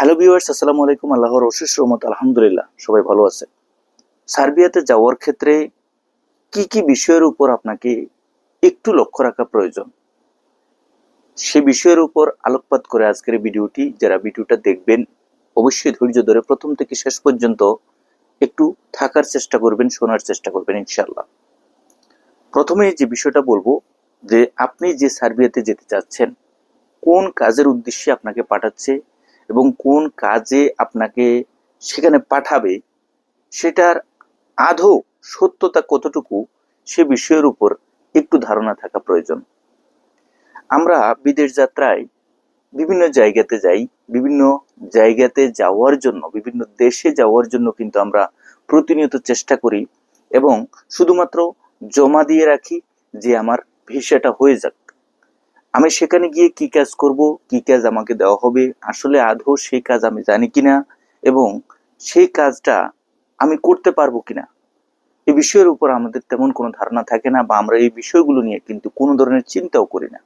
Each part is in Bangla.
হ্যালো ভিউয়ার্স আসসালামু আলাইকুম। আল্লাহর অশেষ রহমত, আলহামদুলিল্লাহ, সবাই ভালো আছে। সার্বিয়াতে যাওয়ার ক্ষেত্রে কি কি বিষয়ের উপর আপনাকে একটু লক্ষ্য রাখা প্রয়োজন? সে বিষয়ের উপর আলোকপাত করে আজকের ভিডিওটি, যারা ভিডিওটা দেখবেন, অবশ্যই ধৈর্য ধরে প্রথম থেকে শেষ পর্যন্ত একটু থাকার চেষ্টা করবেন, শোনার চেষ্টা করবেন ইনশাল্লাহ প্রথমে যে বিষয়টা বলব, যে আপনি যে সার্বিয়াতে যেতে চাচ্ছেন, কোন কাজের উদ্দেশ্যে আপনাকে পাঠাচ্ছে এবং কোন কাজে আপনাকে সেখানে পাঠাবে, সেটার আদৌ সত্যতা কতটুকু, সে বিষয়ের উপর একটু ধারণা থাকা প্রয়োজন। আমরা বিদেশ যাত্রায় বিভিন্ন জায়গাতে যাই, বিভিন্ন জায়গাতে যাওয়ার জন্য, বিভিন্ন দেশে যাওয়ার জন্য কিন্তু আমরা প্রতিনিয়ত চেষ্টা করি এবং শুধুমাত্র জমা দিয়ে রাখি যে আমার ভিসাটা হয়ে যাক। আমি সেখানে গিয়ে কি কাজ করব, কি কাজ আমাকে দেওয়া হবে, আসলে আদৌ সেই কাজ আমি জানি কিনা, এবং সেই কাজটা আমি করতে পারব কিনা। এই বিষয়ের উপর আমাদের তেমন কোনো ধারণা থাকে না বা আমরা এই বিষয়গুলো নিয়ে কিন্তু কোনো ধরনের চিন্তাও করি না।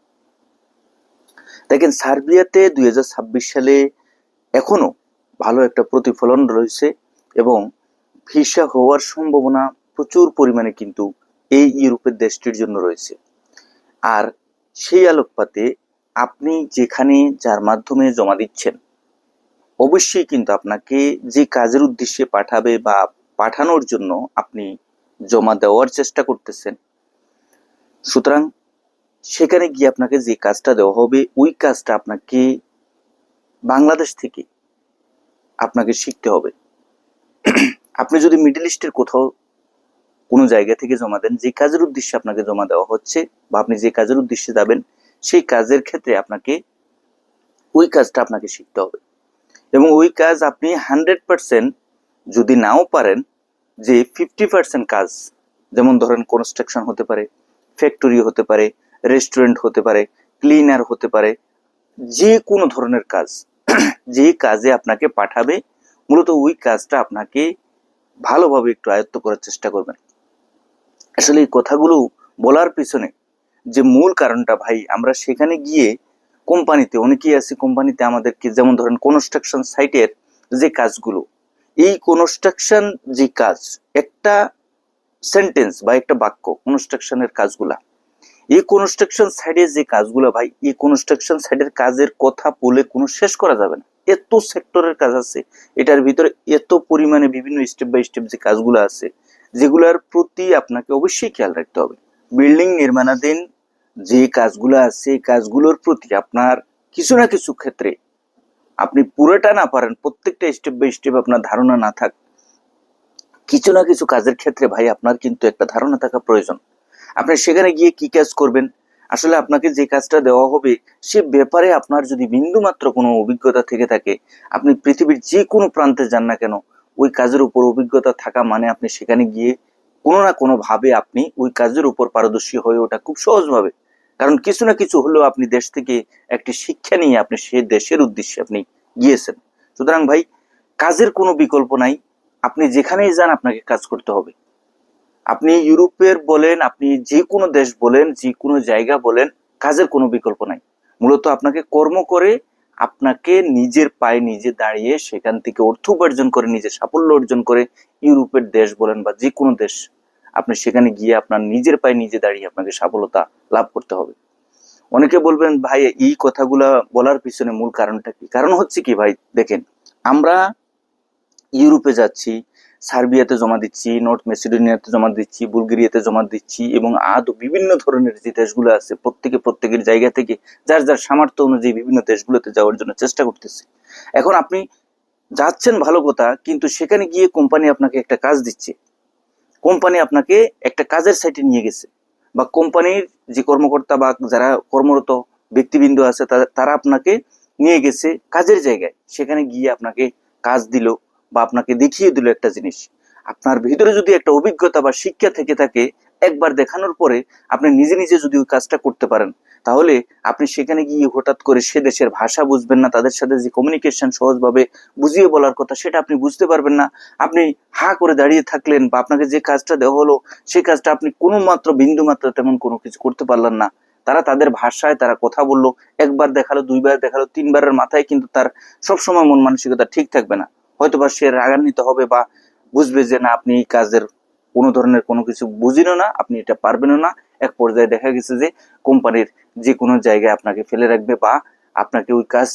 দেখেন, সার্বিয়াতে দুই হাজার ছাব্বিশ সালে এখনও ভালো একটা প্রতিফলন রয়েছে এবং ভিসা হওয়ার সম্ভাবনা প্রচুর পরিমাণে কিন্তু এই ইউরোপের দেশটির জন্য রয়েছে। আর সেই আলোকপাতে আপনি যেখানে যার মাধ্যমে জমা দিচ্ছেন, অবশ্যই কিন্তু আপনাকে যে কাজের উদ্দেশ্যে পাঠাবে বা পাঠানোর জন্য আপনি জমা দেওয়ার চেষ্টা করতেছেন, সুতরাং সেখানে গিয়ে আপনাকে যে কাজটা দেওয়া হবে, ওই কাজটা আপনাকে বাংলাদেশ থেকে আপনাকে শিখতে হবে। আপনি যদি মিডল ইস্টের কোথাও কোনো জায়গা থেকে জমা দেন, যে কাজের উদ্দেশ্যে আপনাকে জমা দেওয়া হচ্ছে বা আপনি যে কাজের উদ্দেশ্যে যাবেন, সেই কাজের ক্ষেত্রে আপনাকে ওই কাজটা আপনাকে শিখতে হবে। এবং ওই কাজ আপনি হান্ড্রেড পার্সেন্ট যদি নাও পারেন, যে ফিফটি পার্সেন্ট কাজ, যেমন ধরেন কনস্ট্রাকশন হতে পারে, ফ্যাক্টরি হতে পারে, রেস্টুরেন্ট হতে পারে, ক্লিনার হতে পারে, যে কোনো ধরনের কাজ, যে কাজে আপনাকে পাঠাবে, মূলত ওই কাজটা আপনাকে ভালোভাবে একটু আয়ত্ত করার চেষ্টা করবেন। আসলে এই কথাগুলো বলার পিছনে যে মূল কারণটা ভাই, আমরা সেখানে গিয়ে কোম্পানিতে, অনেকেই আছে কোম্পানিতে আমাদেরকে যেমন ধরেন কনস্ট্রাকশন সাইটের যে কাজগুলো, এই কনস্ট্রাকশন যে কাজ, একটা সেন্টেন্স বা একটা বাক্য কনস্ট্রাকশনের কাজগুলা, এই কনস্ট্রাকশন সাইডের যে কাজগুলো ভাই, এই কনস্ট্রাকশন সাইডের কাজের কথা বলে কোনো শেষ করা যাবে না। এত সেক্টরের কাজ আছে, এটার ভিতরে এত পরিমাণে বিভিন্ন স্টেপ বাই স্টেপ যে কাজগুলো আছে যেগুলোর প্রতি আপনাকে অবশ্যই খেয়াল রাখতে হবে। বিল্ডিং নির্মাণাধীন যে কাজগুলো আছে কাজগুলোর প্রতি আপনার কিছু না কিছু ক্ষেত্রে আপনি পুরোটা না পারেন, প্রত্যেকটা স্টেপ বাই স্টেপ আপনার ধারণা না থাক। কিছু না কিছু কাজের ক্ষেত্রে ভাই আপনার কিন্তু একটা ধারণা থাকা প্রয়োজন। আপনি সেখানে গিয়ে কি কাজ করবেন? আসলে আপনাকে যে কাজটা দেওয়া হবে, সে ব্যাপারে আপনার যদি বিন্দু মাত্র কোনো অভিজ্ঞতা থেকে থাকে, আপনি পৃথিবীর যে কোনো প্রান্তে যান না কেন ওই কাজের উপর অভিজ্ঞতা থাকা মানে আপনি সেখানে গিয়ে কোনো না কোনো ভাবে আপনি ওই কাজের উপর পারদর্শী হয়ে ওঠা খুব সহজভাবে। কারণ কিছু না কিছু হলেও আপনি দেশ থেকে একটি শিক্ষা নিয়ে আপনি সে দেশের উদ্দেশ্যে আপনি গিয়েছেন। সুতরাং ভাই, কাজের কোনো বিকল্প নাই। আপনি যেখানেই যান আপনাকে কাজ করতে হবে। আপনি ইউরোপের বলেন, আপনি যে কোনো দেশ বলেন, যে কোনো জায়গা বলেন, কাজের কোনো বিকল্প নাই। মূলত আপনাকে কর্ম করে আপনাকে নিজের পায়ে নিজে দাঁড়িয়ে সেখান থেকে অর্থ উপার্জন করে, নিজের সাফল্য অর্জন করে ইউরোপের দেশ বলেন বা যে কোনো দেশ, আপনি সেখানে গিয়ে আপনার নিজের পায়ে নিজে দাঁড়িয়ে আপনাকে সফলতা লাভ করতে হবে। অনেকে বলবেন, ভাই, এই কথাগুলা বলার পিছনে মূল কারণটা কি? কারণ হচ্ছে কি ভাই, দেখেন, আমরা ইউরোপে যাচ্ছি সার্বিয়াতে জমা দিচ্ছি, নর্থ মেসিডোনিয়াতে জমা দিচ্ছি, বুলগেরিয়াতে জমা দিচ্ছি এবং আদৌ বিভিন্ন ধরনের যে দেশগুলো আছে, প্রত্যেকে প্রত্যেকের জায়গা থেকে যার যার সামর্থ্য অনুযায়ী বিভিন্ন দেশগুলোতে যাওয়ার জন্য চেষ্টা করতেছে। এখন আপনি যাচ্ছেন ভালো কথা, কিন্তু সেখানে গিয়ে কোম্পানি আপনাকে একটা কাজ দিচ্ছে। কোম্পানি আপনাকে একটা কাজের সাইটে নিয়ে গেছে বা কোম্পানির যে কর্মকর্তা বা যারা কর্মরত ব্যক্তিবৃন্দ আছে তারা আপনাকে নিয়ে গেছে কাজের জায়গায়। সেখানে গিয়ে আপনাকে কাজ দিল বা আপনাকে দেখিয়ে দিল একটা জিনিস। আপনার ভিতরে যদি একটা অভিজ্ঞতা বা শিক্ষা থেকে থাকে একবার দেখানোর পরে আপনি নিজে নিজে যদি ওই কাজটা করতে পারেন, তাহলে আপনি সেখানে গিয়ে হঠাৎ করে সে দেশের ভাষা বুঝবেন না, তাদের সাথে যে কমিউনিকেশন সহজভাবে বুঝিয়ে বলার কথা সেটা আপনি বুঝতে পারবেন না। আপনি হা করে দাঁড়িয়ে থাকলেন বা আপনাকে যে কাজটা দেওয়া হলো সেই কাজটা আপনি কোনো মাত্র বিন্দু মাত্র তেমন কোনো কিছু করতে পারলেন না। তারা তাদের ভাষায় তারা কথা বলল, একবার দেখাল, দুইবার দেখাল, তিনবারের মাথায় কিন্তু তার সবসময় মন মানসিকতা ঠিক থাকবে না। হয়তো বা সে রাগান্বিত হবে বা বুঝবে যে না, আপনি এই কাজের কোনো ধরনের কোনো কিছু বুঝিনও না, আপনি এটা পারবেনও না। এক পর্যায়ে দেখা গেছে যে কোম্পানির যে কোনো জায়গায় আপনাকে ফেলে রাখবে বা আপনাকে ওই কাজ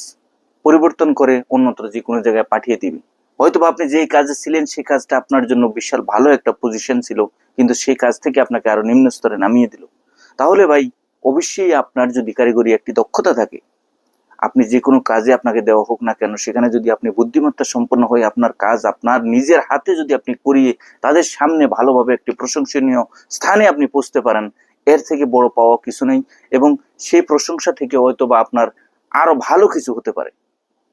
পরিবর্তন করে অন্যত্র যে কোনো জায়গায় পাঠিয়ে দিবে। হয়তো আপনি যেই কাজে ছিলেন সেই কাজটা আপনার জন্য বিশাল ভালো একটা পজিশন ছিল, কিন্তু সেই কাজ থেকে আপনাকে আরও নিম্ন স্তরে নামিয়ে দিল। তাহলে ভাই, অবশ্যই আপনার যদি কারিগরি একটি দক্ষতা থাকে আপনি যে কোনো কাজে আপনাকে দেওয়া হোক না কেন, সেখানে যদি আপনি বুদ্ধিমত্তা সম্পন্ন হয়ে আপনার কাজ আপনার নিজের হাতে যদি আপনি করিয়ে তাদের সামনে ভালোভাবে একটি প্রশংসনীয় স্থানে আপনি পৌঁছতে পারেন, এর থেকে বড় পাওয়া কিছু নেই এবং সেই প্রশংসা থেকে হয়তো বা আপনার আরও ভালো কিছু হতে পারে।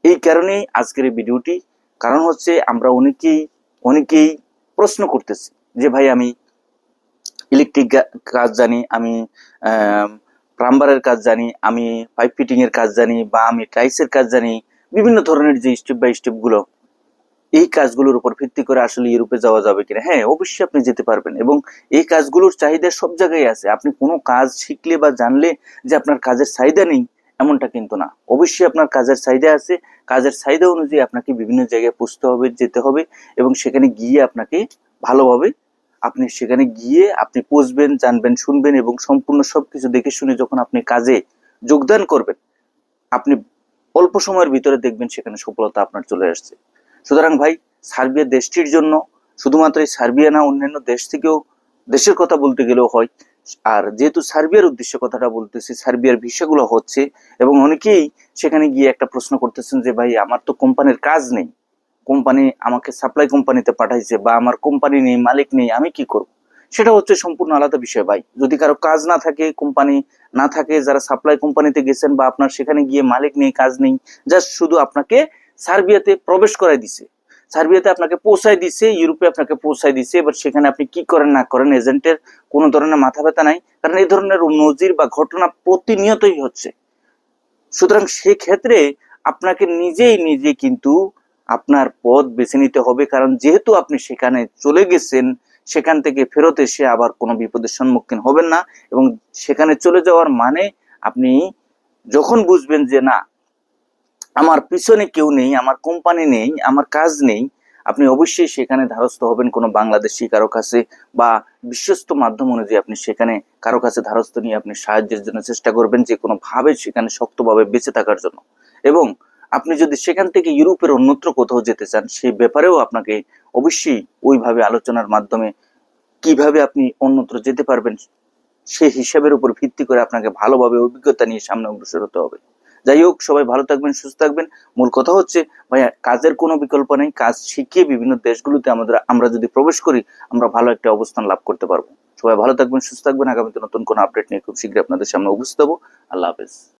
এই কারণেই আজকের এই ভিডিওটি, কারণ হচ্ছে আমরা অনেকেই অনেকেই প্রশ্ন করতেছি যে, ভাই, আমি ইলেকট্রিক কাজ জানি, আমি প্লাম্বারের কাজ জানি, আমি পাইপ ফিটিং এর কাজ জানি বা আমি টাইলসের কাজ জানি, বিভিন্ন ধরনের যে স্টেপ বাই স্টেপগুলো, এই কাজগুলোর উপর ভিত্তি করে আসলে ইউরোপে যাওয়া যাবে কিনা। হ্যাঁ অবশ্যই আপনি যেতে পারবেন এবং এই কাজগুলোর চাহিদা সব জায়গায় আছে। আপনি কোনো কাজ শিখলে বা জানলে যে আপনার কাজের চাহিদা নেই, এমনটা কিন্তু না। অবশ্যই আপনার কাজের চাহিদা আছে। কাজের চাহিদা অনুযায়ী আপনাকে বিভিন্ন জায়গায় পুষতে হবে, যেতে হবে এবং সেখানে গিয়ে আপনাকে ভালোভাবে আপনি সেখানে গিয়ে আপনি পুষবেন জানবেন, শুনবেন এবং সম্পূর্ণ সবকিছু দেখে শুনে যখন আপনি কাজে যোগদান করবেন, আপনি অল্প সময়ের ভিতরে দেখবেন সেখানে সফলতা আপনার চলে আসছে। সুতরাং ভাই, সার্বিয়া দেশটির জন্য, শুধুমাত্র এই সার্বিয়া না, অন্যান্য দেশ থেকেও, দেশের কথা বলতে গেলেও হয়। আর যেহেতু সার্বিয়ার উদ্দেশ্যে কথাটা বলতেছি, সার্বিয়ার ভিসাগুলো হচ্ছে এবং অনেকেই সেখানে গিয়ে একটা প্রশ্ন করতেছেন যে, ভাই, আমার তো কোম্পানির কাজ নেই। কোম্পানি আমাকে সাপ্লাই কোম্পানিতে পাঠাইছে বা আমার কোম্পানি নেই, মালিক নেই, আমি কি করব? সেটা হচ্ছে সম্পূর্ণ আলাদা বিষয় ভাই। যদি কারও কাজ না থাকে কোম্পানি না থাকে, যারা সাপ্লাই কোম্পানিতে গেছেন বা আপনার সেখানে গিয়ে মালিক নেই, কাজ নেই জাস্ট শুধু আপনাকে সার্বিয়াতে প্রবেশ করাই দিছে। সার্বিয়াতে আপনাকে পৌঁছায় দিছে, ইউরোপে আপনাকে পৌঁছায় দিছে, এবার সেখানে আপনি কি করেন, না করেন, এজেন্টের কোনো ধরনের মাথা ব্যথা নাই, কারণ এই ধরনের নজির বা ঘটনা প্রতিনিয়তই হচ্ছে। সুতরাং সেক্ষেত্রে আপনাকে নিজেই, নিজে কিন্তু আপনার পথ বেছে নিতে হবে, কারণ যেহেতু আপনি সেখানে চলে গেছেন, সেখান থেকে ফেরত এসে আবার কোনো বিপদের সম্মুখীন হবেন না এবং সেখানে চলে যাওয়ার মানে আপনি যখন বুঝবেন যে না, আমার পিছনে কেউ নেই, আমার কোম্পানি নেই, আমার কাজ নেই, আপনি অবশ্যই সেখানে ধারস্থ হবেন কোনো বাংলাদেশি কারও কাছে বা বিশ্বস্ত মাধ্যম অনুযায়ী আপনি সেখানে কারও কাছে ধারস্থ নিয়ে আপনি সাহায্যের জন্য চেষ্টা করবেন যে কোনো ভাবে সেখানে শক্তভাবে বেঁচে থাকার জন্য। এবং আপনি যদি সেখান থেকে ইউরোপের অন্যত্র কোথাও যেতে চান, সেই ব্যাপারেও আপনাকে অবশ্যই ওইভাবে আলোচনার মাধ্যমে কীভাবে আপনি অন্যত্র যেতে পারবেন সেই হিসাবের উপর ভিত্তি করে আপনাকে ভালোভাবে অভিজ্ঞতা নিয়ে সামনে অগ্রসর হতে হবে। যাই হোক, সবাই ভালো থাকবেন, সুস্থ থাকবেন। মূল কথা হচ্ছে, ভাইয়া, কাজের কোনো বিকল্প নেই। কাজ শিখিয়ে বিভিন্ন দেশগুলোতে আমাদের, আমরা যদি প্রবেশ করি, আমরা ভালো একটা অবস্থান লাভ করতে পারব। সবাই ভালো থাকবেন, সুস্থ থাকবেন। আগামীতে নতুন কোনো আপডেট নিয়ে খুব শীঘ্রই আপনাদের সামনে উপস্থিত হব। আল্লাহ হাফেজ।